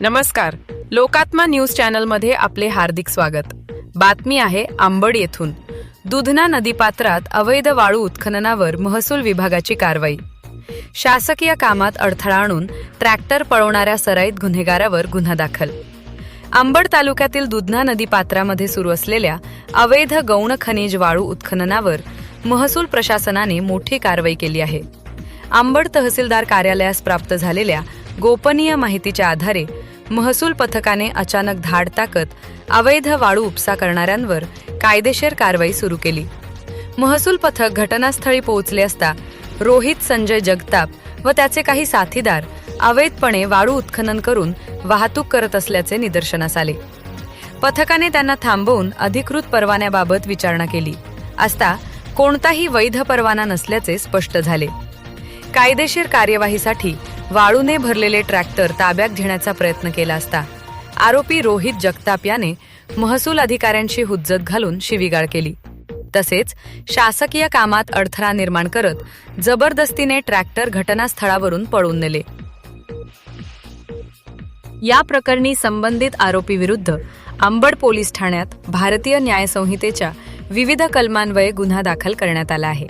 नमस्कार. लोकात्मा न्यूज चॅनलमध्ये आपले हार्दिक स्वागत. बातमी आहे आंबड येथून. दुधना नदीपात्रात अवैध वाळू उत्खननावर महसूल विभागाची कारवाई. शासकीय कामात अडथळा आणून ट्रॅक्टर पळवणाऱ्या सराईत गुन्हेगारावर गुन्हा दाखल. आंबड तालुक्यातील दुधना नदीपात्रामध्ये सुरू असलेल्या अवैध गौण खनिज वाळू उत्खननावर महसूल प्रशासनाने मोठी कारवाई केली आहे. आंबड तहसीलदार कार्यालयास प्राप्त झालेल्या गोपनीय माहितीच्या आधारे महसूल पथकाने अचानक धाड टाकत अवैध वाळू उपसा करणाऱ्यांवर कायदेशीर कारवाई सुरू केली. महसूल पथक घटनास्थळी पोहोचले असता रोहित संजय जगताप व त्याचे काही साथीदार अवैधपणे वाळू उत्खनन करून वाहतूक करत असल्याचे निदर्शनास आले. पथकाने त्यांना थांबवून अधिकृत परवान्याबाबत विचारणा केली असता कोणताही वैध परवाना नसल्याचे स्पष्ट झाले. कायदेशीर कार्यवाहीसाठी वाळूने भरलेले ट्रॅक्टर ताब्यात घेण्याचा प्रयत्न केला असता आरोपी रोहित जगताप याने महसूल अधिकाऱ्यांशी हुज्जत घालून शिवीगाळ केली. तसेच शासकीय कामात अडथळा निर्माण करत जबरदस्तीने ट्रॅक्टर घटनास्थळावरून पळून नेले. या प्रकरणी संबंधित आरोपी विरुद्ध अंबड पोलीस ठाण्यात भारतीय न्यायसंहितेच्या विविध कलमान्वये गुन्हा दाखल करण्यात आला आहे.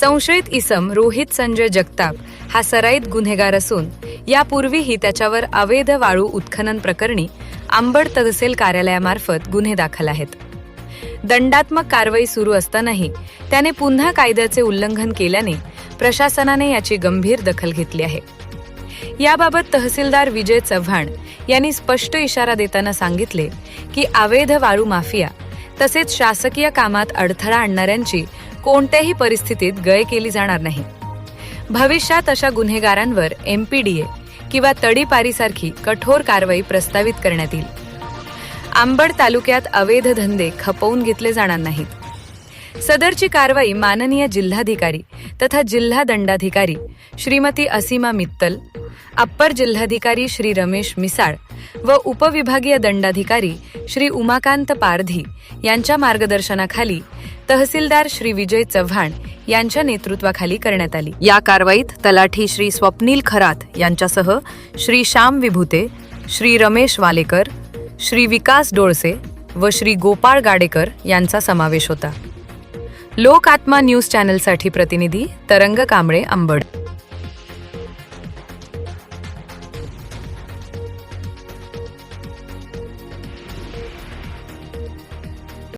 संशयित इसम रोहित संजय जगताप हा सराईत गुन्हेगार असून यापूर्वीही त्याच्यावर अवैध वाळू उत्खनन प्रकरणी आंबड तहसील कार्यालयामार्फत गुन्हे दाखल आहेत. दंडात्मक कारवाई सुरू असतानाही त्याने पुन्हा कायद्याचे उल्लंघन केल्याने प्रशासनाने याची गंभीर दखल घेतली आहे. याबाबत तहसीलदार विजय चव्हाण यांनी स्पष्ट इशारा देताना सांगितले की अवैध वाळू माफिया तसेच शासकीय कामात अडथळा आणणाऱ्यांची कोणत्याही परिस्थितीत गय केली जाणार नाही. भविष्यात अशा गुन्हेगारांवर एमपीडीए किंवा तडीपारीसारखी कठोर कारवाई प्रस्तावित करण्यात येईल. आंबड तालुक्यात अवैध धंदे खपवून घेतले जाणार नाहीत. सदरची कारवाई माननीय जिल्हाधिकारी तथा जिल्हा दंडाधिकारी श्रीमती असीमा मित्तल अप्पर जिल्हाधिकारी श्री रमेश मिसाळ व उपविभागीय दंडाधिकारी श्री उमाकांत पारधी यांच्या मार्गदर्शनाखाली तहसीलदार श्री विजय चव्हाण यांच्या नेतृत्वाखाली करण्यात आली. या कारवाईत तलाठी श्री स्वप्नील खरात यांच्यासह श्री श्याम विभूते श्री रमेश वालेकर श्री विकास डोळसे व श्री गोपाळ गाडेकर यांचा समावेश होता. लोक आत्मा न्यूज चॅनलसाठी प्रतिनिधी तरंग कांबळे अंबड.